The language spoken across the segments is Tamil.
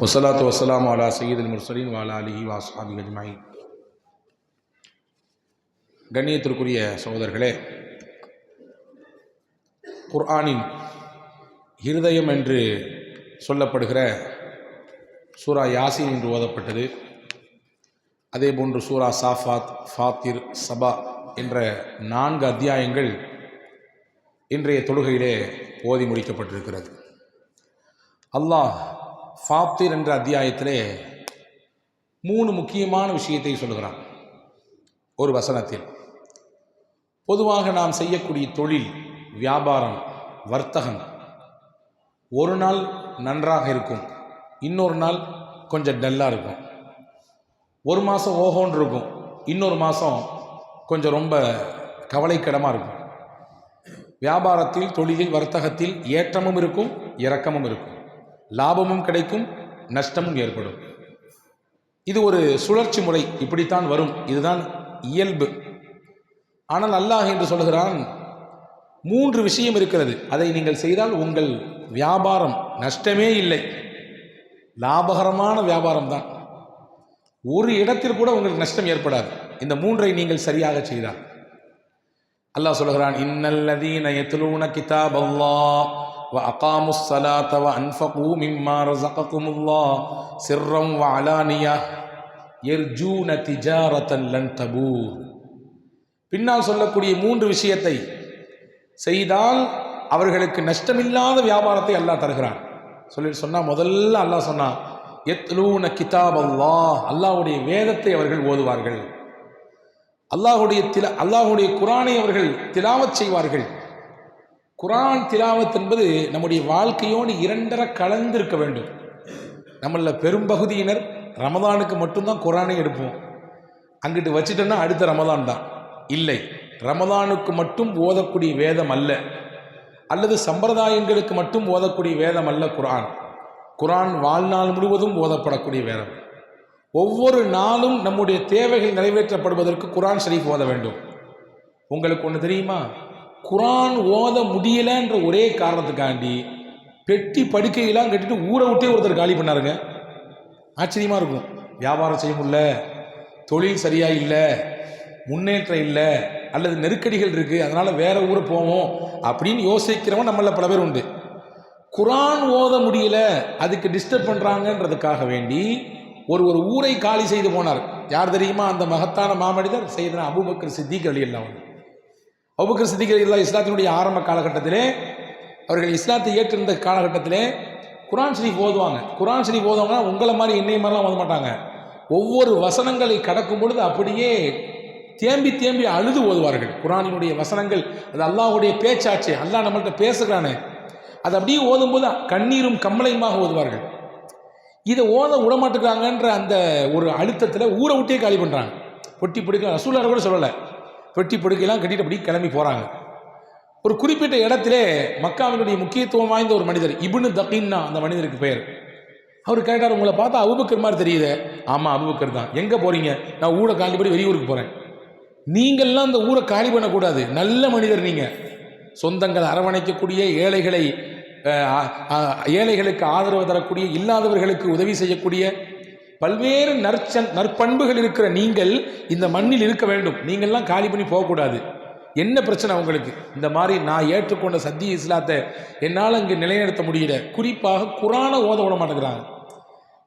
வசலாத்து வசலாம் வாலா சையீதுல் முர்சலின் வாலா அலிஹி வாஸ்ஹாபி அஜ்மாயி கண்ணியத்திற்குரிய சகோதரர்களே குர்ஆனின் இருதயம் என்று சொல்லப்படுகிற சூரா யாசின் என்று ஓதப்பட்டது. அதே போன்று சூரா சாஃபாத் ஃபாத்திர் சபா என்ற நான்கு அத்தியாயங்கள் இன்றைய தொழுகையிலே ஓதி முடிக்கப்பட்டிருக்கிறது. அல்லாஹ் ஃபாப்திர் என்ற அத்தியாயத்திலே மூணு முக்கியமான விஷயத்தை சொல்கிறான் ஒரு வசனத்தில் பொதுவாக நாம் செய்யக்கூடிய தொழில் வியாபாரம் வர்த்தகம். ஒரு நாள் நன்றாக இருக்கும் இன்னொரு நாள் கொஞ்சம் டல்லாக இருக்கும். ஒரு மாதம் ஓஹோன்னு இருக்கும் இன்னொரு மாதம் கொஞ்சம் ரொம்ப கவலைக்கிடமாக இருக்கும். வியாபாரத்தில் தொழிலில் வர்த்தகத்தில் ஏற்றமும் இருக்கும் இறக்கமும் இருக்கும். லாபமும் கிடைக்கும் நஷ்டமும் ஏற்படும். இது ஒரு சுழற்சி முறை இப்படித்தான் வரும். இதுதான் இயல்பு. ஆனால் அல்லாஹ் என்று சொல்கிறான் மூன்று விஷயம் இருக்கிறது. அதை நீங்கள் செய்தால் உங்கள் வியாபாரம் நஷ்டமே இல்லை. லாபகரமான வியாபாரம் தான். ஒரு இடத்தில் கூட உங்களுக்கு நஷ்டம் ஏற்படாது. இந்த மூன்றை நீங்கள் சரியாக செய்தால். அல்லாஹ் சொல்கிறான் இன்னல்லதீன எத்துலூன கிதாப் அல்லாஹ் وأقاموا الصلاة وأنفقوا مما رزقكم الله سرا وعلانية يرجون تجارة لن تبور பின்னால் சொல்லக்கூடிய மூன்று விஷயத்தை செய்தால் அவர்களுக்கு நஷ்டமில்லாத வியாபாரத்தை அல்லாஹ் தருகிறான் சொல்லி சொன்னா முதல்ல அல்லாஹ் சொன்னான் எத்லூன கிதாப் அல்லாஹ் அல்லாஹ்வுடைய வேதத்தை அவர்கள் ஓதுவார்கள் அல்லாஹுடைய தில அல்லாஹுடைய குரானை அவர்கள் திலாவத் செய்வார்கள் குரான் திலாவத் என்பது நம்முடைய வாழ்க்கையோடு இரண்டர கலந்திருக்க வேண்டும். நம்மள பெரும்பகுதியினர் ரமதானுக்கு மட்டும்தான் குரானை எடுப்போம். அங்கிட்டு வச்சுட்டோன்னா அடுத்த ரமதான் தான். இல்லை ரமதானுக்கு மட்டும் ஓதக்கூடிய வேதம் அல்ல. அல்லது சம்பிரதாயங்களுக்கு மட்டும் ஓதக்கூடிய வேதம் அல்ல குரான். குரான் வாழ்நாள் முழுவதும் ஓதப்படக்கூடிய வேதம். ஒவ்வொரு நாளும் நம்முடைய தேவைகள் நிறைவேற்றப்படுவதற்கு குரான் ஷரீஃப் ஓத வேண்டும். உங்களுக்கு ஒன்று தெரியுமா? குரான் ஓத முடியலன்ற ஒரே காரணத்துக்காண்டி பெட்டி படுக்கையெல்லாம் கட்டிட்டு ஊரை விட்டே ஒருத்தர் காலி பண்ணாருங்க. ஆச்சரியமாக இருக்கும். வியாபாரம் செய்ய முடியல தொழில் சரியாக இல்லை முன்னேற்றம் இல்லை அல்லது நெருக்கடிகள் இருக்குது அதனால் வேறு ஊரை போவோம் அப்படின்னு யோசிக்கிறவன் நம்மள பல பேர் உண்டு. குரான் ஓத முடியல அதுக்கு டிஸ்டர்ப் பண்ணுறாங்கன்றதுக்காக வேண்டி ஒரு ஒரு ஊரை காலி செய்து போனார். யார் தெரியுமா? அந்த மகத்தான மாமனிதர் செய்தன அபுபக்கர் சித்திக் அலி அல்லா அவுக்கு சித்திக் இல்லா இஸ்லாத்தினுடைய ஆரம்ப காலகட்டத்திலே அவர்கள் இஸ்லாத்தை ஏற்றிருந்த காலகட்டத்திலே குரான் ஷரீஃப் ஓதுவாங்க. குரான் ஷரீஃப் ஓதுவாங்கன்னா உங்களை மாதிரி என்னை மாதிரிலாம் ஓத மாட்டாங்க. ஒவ்வொரு வசனங்களை கடக்கும் பொழுது அப்படியே தேம்பி தேம்பி அழுது ஓதுவார்கள். குரானினுடைய வசனங்கள் அது அல்லாஹுடைய பேச்சாட்சி அல்லாஹ் நம்மள்கிட்ட பேசுகிறானே. அது அப்படியே ஓதும்போது கண்ணீரும் கம்மலையுமாக ஓதுவார்கள். இதை ஓத விடமாட்டுக்காங்கன்ற அந்த ஒரு அழுத்தத்தில் ஊரை விட்டே காலி பண்ணுறாங்க பொட்டி பிடிக்க ரசூலார் கூட சொல்லலை. பெட்டி படுக்கையெல்லாம் கட்டிட்டு அப்படி கிளம்பி போகிறாங்க ஒரு குறிப்பிட்ட இடத்திலே மக்காவினுடைய முக்கியத்துவம் வாய்ந்த ஒரு மனிதர் இபுனு தக்கின்னா அந்த மனிதருக்கு பெயர். அவர் கேட்டார் உங்களை பார்த்தா அபுபக்கர் மாதிரி தெரியுது. ஆமாம் அபுபக்கர் தான். எங்கே போகிறீங்க நான் ஊரை காலிபடி வெளியூருக்கு போகிறேன் நீங்கள்லாம் அந்த ஊரை காலி பண்ணக்கூடாது. நல்ல மனிதர் நீங்கள் சொந்தங்கள் அரவணைக்கக்கூடிய ஏழைகளை ஏழைகளுக்கு ஆதரவு தரக்கூடிய இல்லாதவர்களுக்கு உதவி செய்யக்கூடிய பல்வேறு நற்சன் நற்பண்புகள் இருக்கிற நீங்கள் இந்த மண்ணில் இருக்க வேண்டும். நீங்கள்லாம் காலி பண்ணி போகக்கூடாது. என்ன பிரச்சனை உங்களுக்கு? இந்த மாதிரி நான் ஏற்றுக்கொண்ட சத்திய இஸ்லாத்தை என்னால் இங்கே நிலைநிறுத்த முடியல. குறிப்பாக குரானை ஓத விட மாட்டேங்கிறாங்க.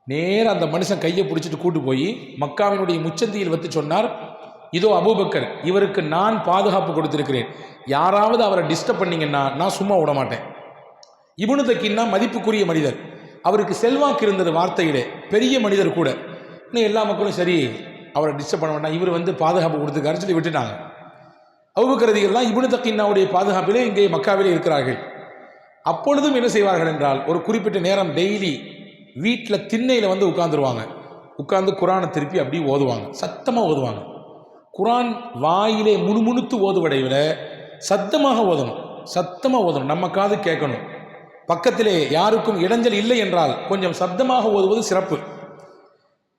நேராக அந்த மனுஷன் கையை பிடிச்சிட்டு கூட்டு போய் மக்காவினுடைய முச்சந்தியில் வச்சு சொன்னார் இதோ அபூபக்கர் இவருக்கு நான் பாதுகாப்பு கொடுத்திருக்கிறேன். யாராவது அவரை டிஸ்டர்ப் பண்ணீங்கன்னா நான் சும்மா விட மாட்டேன். இவனு தக்கின்னா மதிப்புக்குரிய மனிதர். அவருக்கு செல்வாக்கு இருந்தது வார்த்தையிலே. பெரிய மனிதர் கூட. இன்னும் எல்லா மக்களும் சரி அவரை டிஸ்டர்ப் பண்ண வேண்டாம். இவர் வந்து பாதுகாப்பு கொடுத்துருக்காருன்னு சொல்லி விட்டுட்டாங்க. அவுபக்கரதிகள்லாம் இபுனு தக்கின்னாவுடைய பாதுகாப்பிலே இங்கே மக்காவிலே இருக்கிறார்கள். அப்பொழுதும் என்ன செய்வார்கள் என்றால் ஒரு குறிப்பிட்ட நேரம் டெய்லி வீட்டில் திண்ணையில் வந்து உட்காந்துருவாங்க உட்காந்து குரானை திருப்பி அப்படியே ஓதுவாங்க. சத்தமாக ஓதுவாங்க. குரான் வாயிலே முணுமுணுத்து ஓதுவடைவில் சத்தமாக ஓதணும். சத்தமாக ஓதணும். நம்ம காது கேட்கணும். பக்கத்திலே யாருக்கும் இடைஞ்சல் இல்லை என்றால் கொஞ்சம் சத்தமாக ஓதுவது சிறப்பு.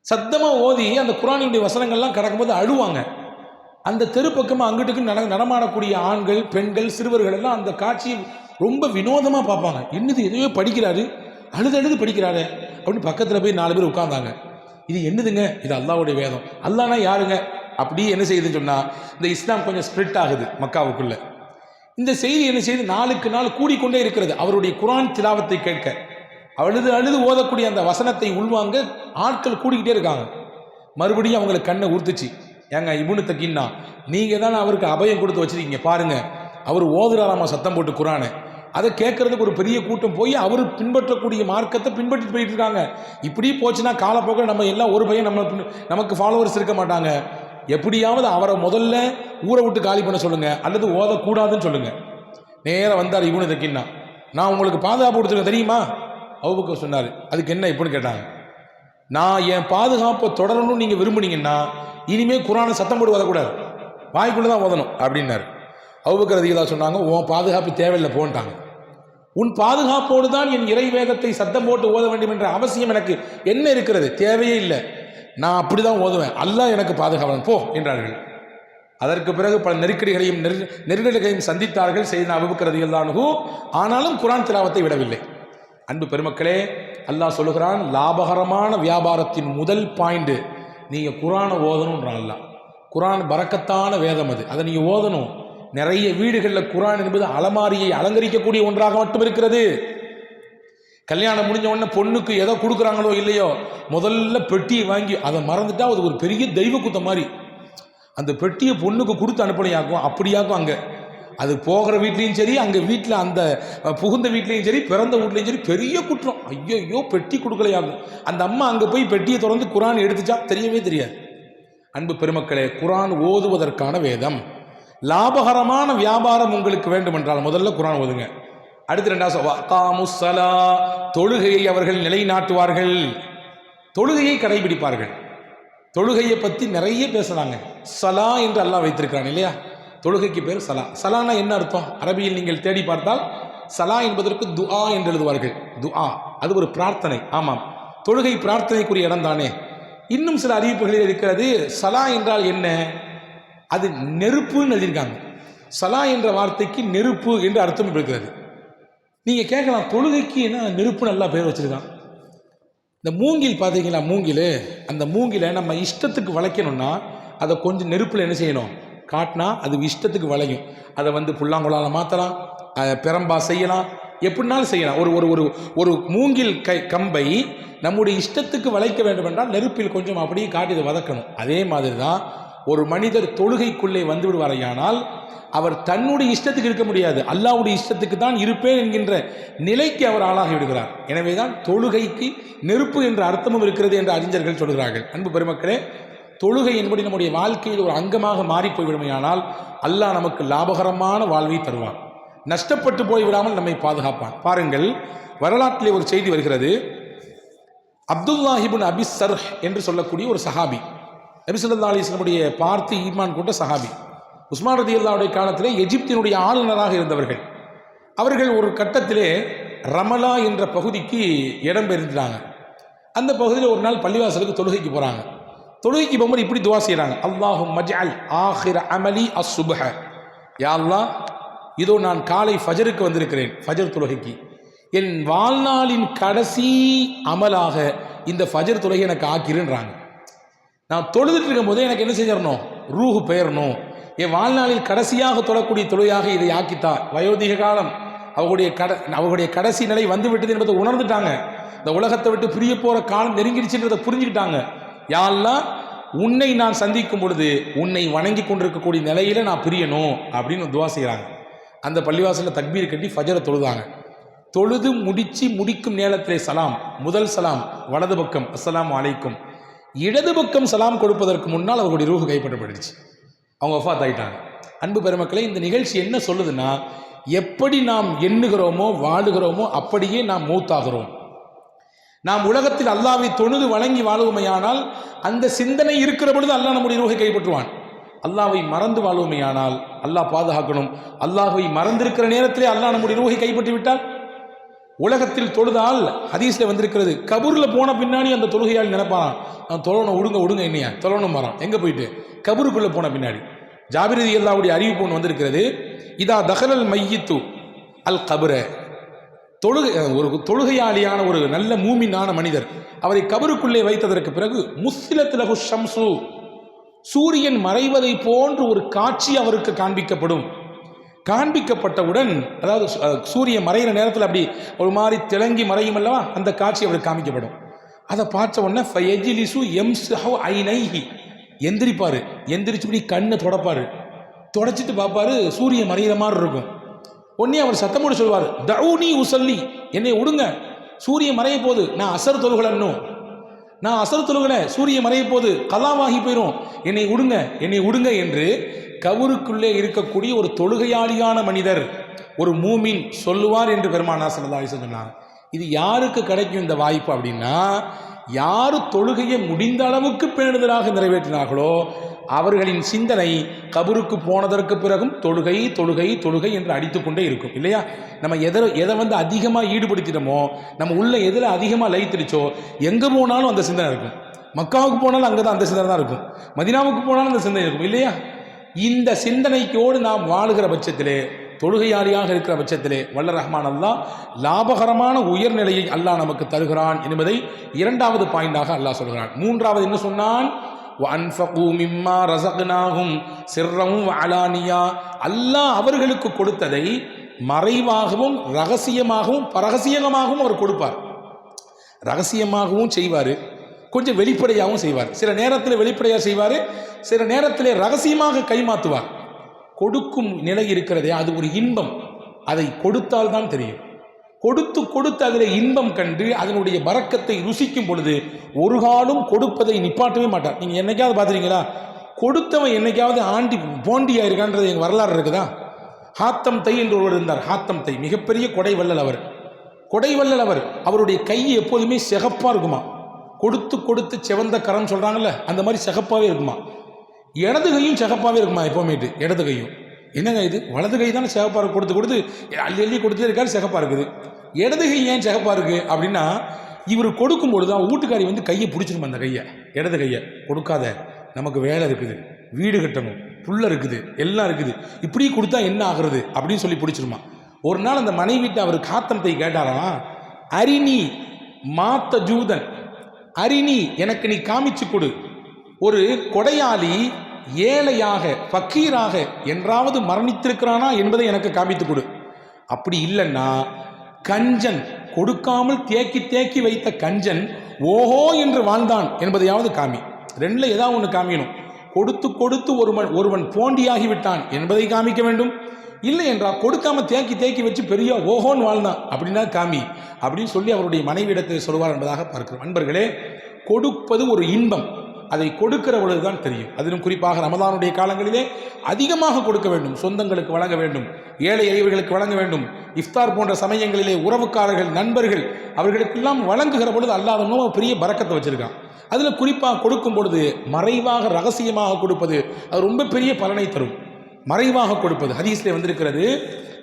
சத்தமாக ஓதி அந்த குரானினுடைய வசனங்கள்லாம் கிடக்கும்போது அழுவாங்க. அந்த தெரு பக்கமாக அங்கிட்டுக்கு நட நடமாடக்கூடிய ஆண்கள் பெண்கள் சிறுவர்கள் எல்லாம் அந்த காட்சியை ரொம்ப வினோதமாக பார்ப்பாங்க. என்னது எதையோ படிக்கிறாரு அழுது அழுது படிக்கிறாரு அப்படின்னு பக்கத்தில் போய் நாலு பேர் உட்காந்தாங்க இது என்னதுங்க? இது அல்லாவுடைய வேதம். அல்லானா யாருங்க? அப்படியே என்ன செய்யுதுன்னு சொன்னால் இந்த இஸ்லாம் கொஞ்சம் ஸ்ப்ரிட் ஆகுது மக்காவுக்குள்ளே. இந்த செய்தி என்ன செய்து நாளுக்கு நாள் கூடிக்கொண்டே இருக்கிறது. அவருடைய குரான் திலாவத்தை கேட்க. அழுது அழுது ஓதக்கூடிய அந்த வசனத்தை உள்வாங்க ஆட்கள் கூடிக்கிட்டே இருக்காங்க. மறுபடியும் அவங்களுக்கு கண்ணை உறுத்துச்சு ஏங்க இபுனு தக்கின்னா நீங்கள் தானே அவருக்கு அபயம் கொடுத்து வச்சிருக்கீங்க பாருங்க. அவர் ஓதுறாராமா சத்தம் போட்டு குரானை. அதை கேட்கறதுக்கு ஒரு பெரிய கூட்டம் போய் அவர் பின்பற்றக்கூடிய மார்க்கத்தை பின்பற்றிட்டு போயிட்டு இருக்காங்க. இப்படி போச்சுன்னா காலப்போக்கில் நம்ம எல்லாம் ஒரு பையன் நம்ம நமக்கு ஃபாலோவர்ஸ் இருக்க மாட்டாங்க. எப்படியாவது அவரை முதல்ல ஊரை விட்டு காலி பண்ண சொல்லுங்க அல்லது ஓதக்கூடாதுன்னு சொல்லுங்க. நேராக வந்தார் இவனு தக்கின்னா. நான் உங்களுக்கு பாதுகாப்பு கொடுத்துருக்கேன் தெரியுமா? அவுபக்கர் சொன்னார் அதுக்கு என்ன இப்படின்னு கேட்டாங்க. நான் என் பாதுகாப்பை தொடரணும்னு நீங்கள் விரும்புனீங்கன்னா இனிமேல் குரானை சத்தம் போட்டு ஓதக்கூடாது. வாய்க்குள்ளே தான் ஓதணும் அப்படின்னாரு. அவுபக்கர் அதிகதா சொன்னாங்க உன் பாதுகாப்பு தேவையில்லை போன்ட்டாங்க. உன் பாதுகாப்போடு தான் என் இறை வேதத்தை சத்தம் போட்டு ஓத வேண்டும் என்ற அவசியம் எனக்கு. என்ன இருக்கிறது? தேவையே இல்லை. நான் அப்படி தான் ஓதுவேன். அல்லாஹ் எனக்கு பாதுகாவலன். போ என்றார்கள். அதற்கு பிறகு பல நெருக்கடிகளையும் நெரு- நெருக்கடிகளையும் சந்தித்தார்கள் செய்த அபுபக்கரதிகள் ஆனாலும் குரான் திலாவத்தை விடவில்லை. அன்பு பெருமக்களே அல்லாஹ் சொல்லுகிறான் லாபகரமான வியாபாரத்தின் முதல் பாயிண்ட் நீங்கள் குரானை ஓதணுன்றான் அல்லாஹ். குரான் பறக்கத்தான வேதம் அது. அதை நீங்கள் ஓதணும். நிறைய வீடுகளில் குரான் என்பது அலமாரியை அலங்கரிக்கக்கூடிய ஒன்றாக மட்டும் இருக்கிறது. கல்யாணம் முடிஞ்ச உடனே பொண்ணுக்கு எதை கொடுக்குறாங்களோ இல்லையோ முதல்ல பெட்டியை வாங்கி அதை மறந்துட்டா அது ஒரு பெரிய தெய்வ குத்த மாதிரி. அந்த பெட்டியை பொண்ணுக்கு கொடுத்து அனுப்பணியாக்கும் அப்படியாக்கும் அங்கே. அது போகிற வீட்லேயும் சரி அங்கே வீட்டில் அந்த புகுந்த வீட்லேயும் சரி பிறந்த வீட்லேயும் சரி பெரிய குற்றம். ஐயோ பெட்டி கொடுக்கலையாகும் அந்த அம்மா அங்கே போய் பெட்டியை திறந்து குரான் எடுத்துச்சா? தெரியவே தெரியாது. அன்பு பெருமக்களே குரான் ஓதுவதற்கான வேதம். லாபகரமான வியாபாரம் உங்களுக்கு வேண்டுமென்றால் முதல்ல குரான் ஓதுங்க. அடுத்து ரெண்டாவது சலா தொழுகையை அவர்கள் நிலைநாட்டுவார்கள் தொழுகையை கடைபிடிப்பார்கள். தொழுகையை பற்றி நிறைய பேசுகிறாங்க சலா என்று அல்லாஹ் வைத்திருக்கிறான் இல்லையா? தொழுகைக்கு பேர் சலா. சலானா என்ன அர்த்தம்? அரபியில் நீங்கள் தேடி பார்த்தால் சலா என்பதற்கு துஆ என்று எழுதுவார்கள். துஆ அது ஒரு பிரார்த்தனை. ஆமாம். தொழுகை பிரார்த்தனைக்குரிய இடம் தானே. இன்னும் சில அறிவிப்புகளில் இருக்கிறது சலா என்றால் என்ன? அது நெருப்புன்னு எழுதியிருக்காங்க. சலா என்ற வார்த்தைக்கு நெருப்பு என்று அர்த்தம் இருக்கிறது. நீங்கள் கேட்கலாம் தொழுகைக்கு என்ன நெருப்பு நல்லா பேர் வச்சிருக்கான். இந்த மூங்கில் பார்த்தீங்களா மூங்கில்? அந்த மூங்கிலை நம்ம இஷ்டத்துக்கு வளைக்கணும்னா அதை கொஞ்சம் நெருப்பில் என்ன செய்யணும்? காட்டினா அது இஷ்டத்துக்கு வளையும். அதை வந்து புல்லாங்குழால மாற்றலாம் பெரம்பா செய்யலாம் எப்படினாலும் செய்யலாம். ஒரு ஒரு ஒரு ஒரு மூங்கில் கை கம்பை நம்முடைய இஷ்டத்துக்கு வளைக்க வேண்டும் என்றால் நெருப்பில் கொஞ்சம் அப்படியே காட்டி இதை வதக்கணும். அதே மாதிரி தான் ஒரு மனிதர் தொழுகைக்குள்ளே வந்து விடுவாரையானால் அவர் தன்னுடைய இஷ்டத்துக்கு இருக்க முடியாது. அல்லாவுடைய இஷ்டத்துக்கு தான் இருப்பேன் என்கின்ற நிலைக்கு அவர் ஆளாகி விடுகிறார். எனவே தான் தொழுகைக்கு நெருப்பு என்ற அர்த்தமும் இருக்கிறது என்று அறிஞர்கள் சொல்கிறார்கள். அன்பு பெருமக்களே தொழுகை என்பது நம்முடைய வாழ்க்கையில் ஒரு அங்கமாக மாறி போய்விடுமையானால் அல்லாஹ் நமக்கு லாபகரமான வாழ்வை தருவான். நஷ்டப்பட்டு போய்விடாமல் நம்மை பாதுகாப்பான். பாருங்கள் வரலாற்றிலே ஒரு செய்தி வருகிறது. அப்துல்லாஹிபின் அபிஸ் சர்ஹ் என்று சொல்லக்கூடிய ஒரு சஹாபி நபிசுல்லா அலிஸ்லமுடைய பார்த்து ஈமான் கொண்ட சஹாபி. உஸ்மான் ரதி அல்லாவுடைய காலத்திலே எகிப்தினுடைய ஆளுநராக இருந்தவர்கள். அவர்கள் ஒரு கட்டத்திலே ரமலா என்ற பகுதிக்கு இடம் பெயர்ந்துட்டாங்க. அந்த பகுதியில் ஒரு நாள் பள்ளிவாசலுக்கு தொழுகைக்கு போகிறாங்க தொழுகைக்கு போகும்போது இப்படி துவா செய்கிறாங்க அல்லாஹு மஜ்அல் ஆஹிர அமலி அசுபஹ யா இதோ நான் காலை ஃபஜருக்கு வந்திருக்கிறேன் ஃபஜர் தொழுகைக்கு. என் வாழ்நாளின் கடைசி அமலாக இந்த ஃபஜர் தொழுகை எனக்கு ஆக்கிருன்றாங்க. நான் தொழுதுட்டு இருக்கும் போதே எனக்கு என்ன செஞ்சிடணும்? ரூஹு பெயரணும். என் வாழ்நாளில் கடைசியாக தொழக்கூடிய தொழுகையாக இதை ஆக்கித்தார். வயோதிக காலம். அவர்களுடைய கட அவர்களுடைய கடைசி நிலை வந்து விட்டது என்பதை உணர்ந்துட்டாங்க. இந்த உலகத்தை விட்டு பிரிய போகிற காலம் நெருங்கிடுச்சுன்றதை புரிஞ்சுக்கிட்டாங்க. யாரெல்லாம் உன்னை நான் சந்திக்கும் பொழுது உன்னை வணங்கி கொண்டிருக்கக்கூடிய நிலையில நான் பிரியணும் அப்படின்னு துவா செய்கிறாங்க அந்த பள்ளிவாசலில் தக்பீர் கட்டி ஃபஜரை தொழுதாங்க. தொழுது முடித்து முடிக்கும் நேரத்திலே சலாம் முதல் சலாம் வலது பக்கம் அஸ்லாம் அலைக்கும். இடது பக்கம் சலாம் கொடுப்பதற்கு முன்னால் அவர்களுடைய ரூஹு கைப்பற்றப்பட்டுச்சு அவங்க ஒஃபாத் ஆகிட்டாங்க அன்பு பெருமக்களே இந்த நிகழ்ச்சி என்ன சொல்லுதுன்னா எப்படி நாம் எண்ணுகிறோமோ வாழுகிறோமோ அப்படியே நாம் மூத்தாகிறோம். நாம் உலகத்தில் அல்லாவை தொழுது வழங்கி வாழுவோமையானால் அந்த சிந்தனை இருக்கிற பொழுது அல்லாஹ் நம்முடைய ரூகை கைப்பற்றுவான். அல்லாவை மறந்து வாழ்வோமையானால் அல்லாஹ் பாதுகாக்கணும். அல்லாஹை மறந்திருக்கிற நேரத்திலே அல்லாஹ் நம்முடைய ரூகை கைப்பற்றி விட்டால் உலகத்தில் தொழுதால் ஹதீஸ்ல வந்திருக்கிறது. கபூர்ல போன பின்னாடி அந்த தொழுகையால் நினைப்பான் அவன் தொழணும் விடுங்க விடுங்க என்னையா? தொழணும் மரம் எங்க போயிட்டு? கபூருக்குள்ள போன பின்னாடி. ஜாபிரதி அல்லாவுடைய அறிவிப்பு ஒன்று வந்திருக்கிறது. இதா தஹலல் மையித்து அல் கபுர. தொழுகை ஒரு தொழுகையாளியான ஒரு நல்ல மூமினான மனிதர் அவரை கபருக்குள்ளே வைத்ததற்கு பிறகு முஸ்லிலத்திலகு ஷம்சு. சூரியன் மறைவதை போன்று ஒரு காட்சி அவருக்கு காண்பிக்கப்படும். காண்பிக்கப்பட்டவுடன் அதாவது சூரிய சூரியன் மறைகிற நேரத்தில் அப்படி ஒரு மாதிரி திளங்கி மறையும் அல்லவா? அந்த காட்சி அவருக்கு காமிக்கப்படும். அதை பார்த்த உடனே ஃபயஜிலிசு ஐ நைஹி எந்திரிப்பார். எந்திரிச்சு இப்படி கண்ணை தொடப்பார். தொடச்சிட்டு பார்ப்பாரு சூரியன் மறைகிற மாதிரி இருக்கும். உடனே அவர் சத்தம் போட்டு சொல்வார் தவுனி உசல்லி. என்னை விடுங்க சூரியன் மறைய போது நான் அசர் தொழுகலன்னும் நான் அசர் தொழுகலை. சூரியன் மறைய போது கலாவாகி போயிடும் என்னை விடுங்க என்னை விடுங்க என்று கவுருக்குள்ளே இருக்கக்கூடிய ஒரு தொழுகையாளியான மனிதர் ஒரு மூமின் சொல்லுவார் என்று பெருமானா சல்லல்லாஹு அலைஹி இது யாருக்கு கிடைக்கும் இந்த வாய்ப்பு அப்படின்னா யார் தொழுகையை முடிந்த அளவுக்கு பேணுதலாக நிறைவேற்றினார்களோ அவர்களின் சிந்தனை கபருக்கு போனதற்கு பிறகும் தொழுகை தொழுகை தொழுகை என்று அடித்துக்கொண்டே இருக்கும். இல்லையா? நம்ம எதை எதை வந்து அதிகமாக ஈடுபடுத்திட்டோமோ நம்ம உள்ள எதில் அதிகமாக லைத்திருச்சோ எங்கே போனாலும் அந்த சிந்தனை இருக்கும். மக்காவுக்கு போனாலும் அங்கே தான் அந்த சிந்தனை தான் இருக்கும். மதினாவுக்கு போனாலும் அந்த சிந்தனை இருக்கும். இல்லையா? இந்த சிந்தனைக்கோடு நாம் வாழுகிற பட்சத்திலே தொழுகையாளியாக இருக்கிற பட்சத்திலே வல்ல ரஹ்மான் அல்லாஹ் லாபகரமான உயர்நிலையை அல்லாஹ் நமக்கு தருகிறான் என்பதை இரண்டாவது பாயிண்டாக அல்லாஹ் சொல்கிறான். மூன்றாவது என்ன சொன்னான்? சிர்ரமும் அலானியா அல்லாஹ் அவர்களுக்கு கொடுத்ததை மறைவாகவும் ரகசியமாகவும் பரகசியமாகவும் அவர் கொடுப்பார். ரகசியமாகவும் செய்வார். கொஞ்சம் வெளிப்படையாகவும் செய்வார். சில நேரத்தில் வெளிப்படையாக செய்வார் சில நேரத்தில் ரகசியமாக கைமாற்றுவார் கொடுக்கும் நிலை இருக்கிறதே அது ஒரு இன்பம். அதை கொடுத்தால் தான் தெரியும். கொடுத்து கொடுத்து அதில் இன்பம் கண்டு அதனுடைய பறக்கத்தை ருசிக்கும் பொழுது ஒரு காலும் கொடுப்பதை நிப்பாட்டவே மாட்டார். நீங்கள் என்னைக்காவது பார்த்துறீங்களா கொடுத்தவன் என்னைக்காவது ஆண்டி போண்டி ஆயிருக்கான்றது எங்கள் வரலாறு இருக்குதா? ஹாத்தம் தை என்று ஒருவர் இருந்தார். ஹாத்தம் தை மிகப்பெரிய கொடை வள்ளல் அவர். கொடை வள்ளல் அவர் அவருடைய கை எப்போதுமே சிகப்பாக இருக்குமா கொடுத்து கொடுத்து செவந்த கரம் சொல்கிறாங்கல்ல அந்த மாதிரி சிகப்பாகவே இருக்குமா? இடது கையும் சிகப்பாகவே இருக்குமா எப்போமேட்டு இடது கையும். என்னங்க இது? வலது கை தானே சிகப்பாக கொடுத்து கொடுத்து அள்ளி அள்ளி கொடுத்துட்டே இருக்காரு சிகப்பாக இருக்குது. இடது கை ஏன் சிகப்பாக இருக்குது அப்படின்னா இவர் கொடுக்கும் தான் வீட்டுக்காரி வந்து கையை பிடிச்சிருமா அந்த கையை. இடது கையை. கொடுக்காத நமக்கு வேலை இருக்குது. வீடு கட்டணும். புள்ள இருக்குது. எல்லாம் இருக்குது. இப்படி கொடுத்தா என்ன ஆகுறது? அப்படின்னு சொல்லி பிடிச்சிருமா. ஒரு நாள் அந்த மனைவிட்டு அவர் காத்தனத்தை கேட்டாராம் அரிணி மாத்த ஜூதன். அரிணி எனக்கு நீ காமிச்சு கொடு. ஒரு கொடையாளி ஏழையாக ஃபக்கீராக என்றாவது மரணித்திருக்கிறானா என்பதை எனக்கு காமித்து கொடு. அப்படி இல்லைன்னா கஞ்சன் கொடுக்காமல் தேக்கி தேக்கி வைத்த கஞ்சன் ஓஹோ என்று வாழ்ந்தான் என்பதையாவது காமி. ரெண்டில் ஏதாவது ஒன்று காமிக்கணும். கொடுத்து கொடுத்து ஒருவன் ஒருவன் போண்டியாகி விட்டான் என்பதை காமிக்க வேண்டும். இல்லை என்றால் கொடுக்காம தேக்கி தேக்கி வச்சு பெரிய ஓஹோன்னு வாழ்ந்தான் அப்படின்னா காமி. அப்படின்னு சொல்லி அவருடைய மனைவியிடத்தை சொல்வார் என்பதாக பார்க்கிறோம். அன்பர்களே கொடுப்பது ஒரு இன்பம். அதை கொடுக்கிற பொழுதுதான் தெரியும். அதிலும் குறிப்பாக ரமதானுடைய காலங்களிலே அதிகமாக கொடுக்க வேண்டும். சொந்தங்களுக்கு வழங்க வேண்டும். ஏழை எளியவர்களுக்கு வழங்க வேண்டும். இஃப்தார் போன்ற சமயங்களிலே உறவுக்காரர்கள் நண்பர்கள் அவர்களுக்கெல்லாம் வழங்குகிற பொழுது அல்லாத நோவு பெரிய பறக்கத்தை வச்சுருக்கான். அதில் குறிப்பாக கொடுக்கும் பொழுது மறைவாக ரகசியமாக கொடுப்பது அது ரொம்ப பெரிய பலனை தரும். மறைவாக கொடுப்பது. ஹதீஸ்ல வந்திருக்கிறது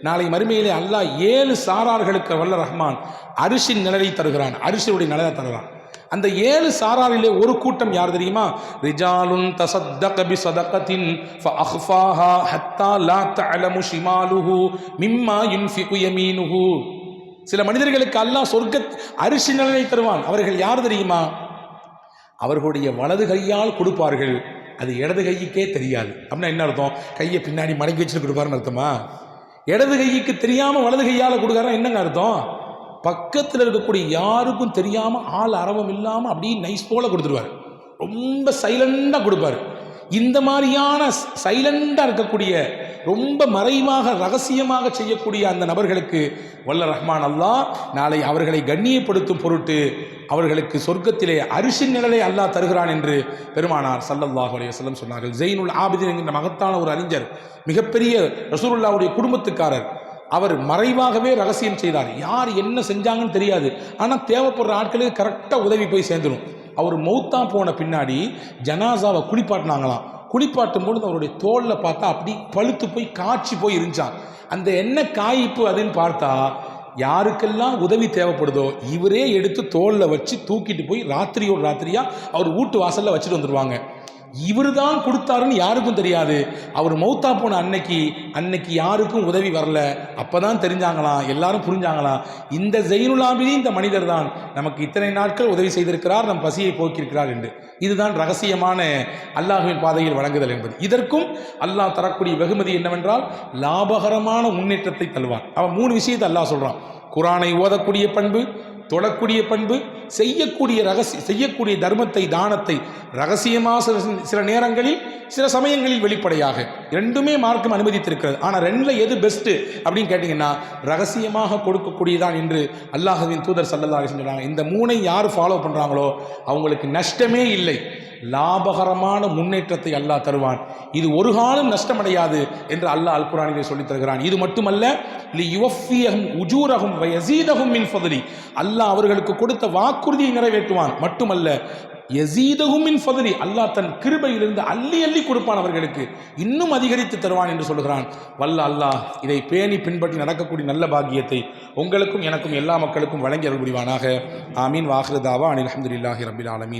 நாளை மறுமையிலே அல்லாஹ் ஏழு சாரார்களுக்கு வல்ல ரஹ்மான் அரிசின் நிழலை தருகிறான். அரிசியுடைய நிழலை தருகிறான் அந்த ஏழு சாராரிலே ஒரு கூட்டம் யார் தெரியுமா? ரிஜாலுன் தசத்தக பி சதகத்தின் ஃபஅஃபாஹா ஹத்தா லா தஅலமு ஷிமாலுஹு மிம்மா யுன்ஃபிகு யமீனுஹு. சில மனிதர்களுக்கு அல்லாஹ் சொர்க்க அரிசி நிழலை தருவான். அவர்கள் யார் தெரியுமா? அவர்களுடைய வலது கையால் கொடுப்பார்கள். அது இடது கைக்கே தெரியாது. அப்படின்னா என்ன அர்த்தம்? கையை பின்னாடி மடக்கி வச்சுட்டு கொடுப்பாருன்னு அர்த்தமா? இடது கைக்கு தெரியாமல் வலது கையால் கொடுக்குறாரு என்னங்க அர்த்தம்? பக்கத்தில் இருக்கக்கூடிய யாருக்கும் தெரியாமல் ஆள் அரவம் இல்லாமல் அப்படியே நைஸ் போல் கொடுத்துருவாரு. ரொம்ப சைலண்டாக கொடுப்பாரு. இந்த மாதிரியான சைலண்டாக இருக்கக்கூடிய ரொம்ப மறைவாக ரகசியமாக செய்யக்கூடிய அந்த நபர்களுக்கு வல்ல ரஹ்மான் அல்லாஹ் நாளை அவர்களை கண்ணியப்படுத்தும் பொருட்டு அவர்களுக்கு சொர்க்கத்திலே அரிசி நிழலை அல்லாஹ் தருகிறான் என்று பெருமானார் சல்லல்லாஹு அலைய செல்லம் சொன்னார்கள். ஜெயினுல் ஆபிதின் என்கிற மகத்தான ஒரு அறிஞர் மிகப்பெரிய ரசூலுல்லாவுடைய குடும்பத்துக்காரர் அவர் மறைவாகவே ரகசியம் செய்தார். யார் என்ன செஞ்சாங்கன்னு தெரியாது. ஆனால் தேவைப்படுற ஆட்களுக்கு கரெக்டாக உதவி போய் சேர்ந்துடும் அவர் மௌத்தா போன பின்னாடி ஜனாசாவை குளிப்பாட்டினாங்களாம். குளிப்பாட்டும் பொழுது அவருடைய தோளில் பார்த்தா அப்படி பழுத்து போய் காய்ச்சி போய் இருந்துச்சான் அந்த என்ன காய்ப்பு அதுன்னு பார்த்தா யாருக்கெல்லாம் உதவி தேவைப்படுதோ இவரே எடுத்து தோளில் வச்சு தூக்கிட்டு போய் ராத்திரியோடு ராத்திரியா அவர் வீட்டு வாசலில் வச்சுட்டு வந்துடுவாங்க இவர் தான் கொடுத்தாருன்னு யாருக்கும் தெரியாது. அவர் மௌத்தா போன அன்னைக்கு அன்னைக்கு யாருக்கும் உதவி வரல. அப்பதான் தெரிஞ்சாங்களாம் எல்லாரும் புரிஞ்சாங்களாம் இந்த ஜெயினுலாபினி இந்த மனிதர் தான் நமக்கு இத்தனை நாட்கள் உதவி செய்திருக்கிறார் நம் பசியை போக்கியிருக்கிறார் என்று. இதுதான் ரகசியமான அல்லாஹுவின் பாதையில் வழங்குதல் என்பது. இதற்கும் அல்லாஹ் தரக்கூடிய வெகுமதி என்னவென்றால் லாபகரமான முன்னேற்றத்தை தருவான். அவன் மூணு விஷயத்தை அல்லாஹ் சொல்கிறான் குரானை ஓதக்கூடிய பண்பு தொழக்கூடிய பண்பு செய்யக்கூடிய ரகசிய செய்யக்கூடிய தர்மத்தை தானத்தை ரகசியமாக சில சில நேரங்களில் சில சமயங்களில் வெளிப்படையாக ரெண்டுமே மார்க்கம் அனுமதித்திருக்கிறது. ஆனால் ரெண்டில் எது பெஸ்ட்டு அப்படின்னு கேட்டிங்கன்னா ரகசியமாக கொடுக்கக்கூடியதான் என்று அல்லாஹ்வின் தூதர் சல்லல்லா சொன்னாங்க. இந்த மூனை யார் ஃபாலோ பண்ணுறாங்களோ அவங்களுக்கு நஷ்டமே இல்லை. லாபகரமான முன்னேற்றத்தை அல்லாஹ் தருவான். இது ஒரு காலம் நஷ்டமடையாது என்று அல்லாஹ் அல்குரானிலே சொல்லித் தருகிறான். இது மட்டுமல்ல உஜூரகும் யுவஃபியஹும் மின் ஃபதலி. அல்லாஹ் அவர்களுக்கு கொடுத்த வாக்குறுதியை நிறைவேற்றுவான். மட்டுமல்ல யசீதகும் மின் ஃபதலி. அல்லாஹ் தன் கிருபையிலிருந்து அள்ளி அள்ளி கொடுப்பான் அவர்களுக்கு. இன்னும் அதிகரித்து தருவான் என்று சொல்கிறான் வல்ல அல்லாஹ் இதை பேணி பின்பற்றி நடக்கக்கூடிய நல்ல பாக்கியத்தை உங்களுக்கும் எனக்கும் எல்லா மக்களுக்கும் வழங்கி அருள் புரிவானாக. ஆமீன். வாஹிருதாவா அனில் அஹமதுல்லாஹி ரபில் ஆலமீன்.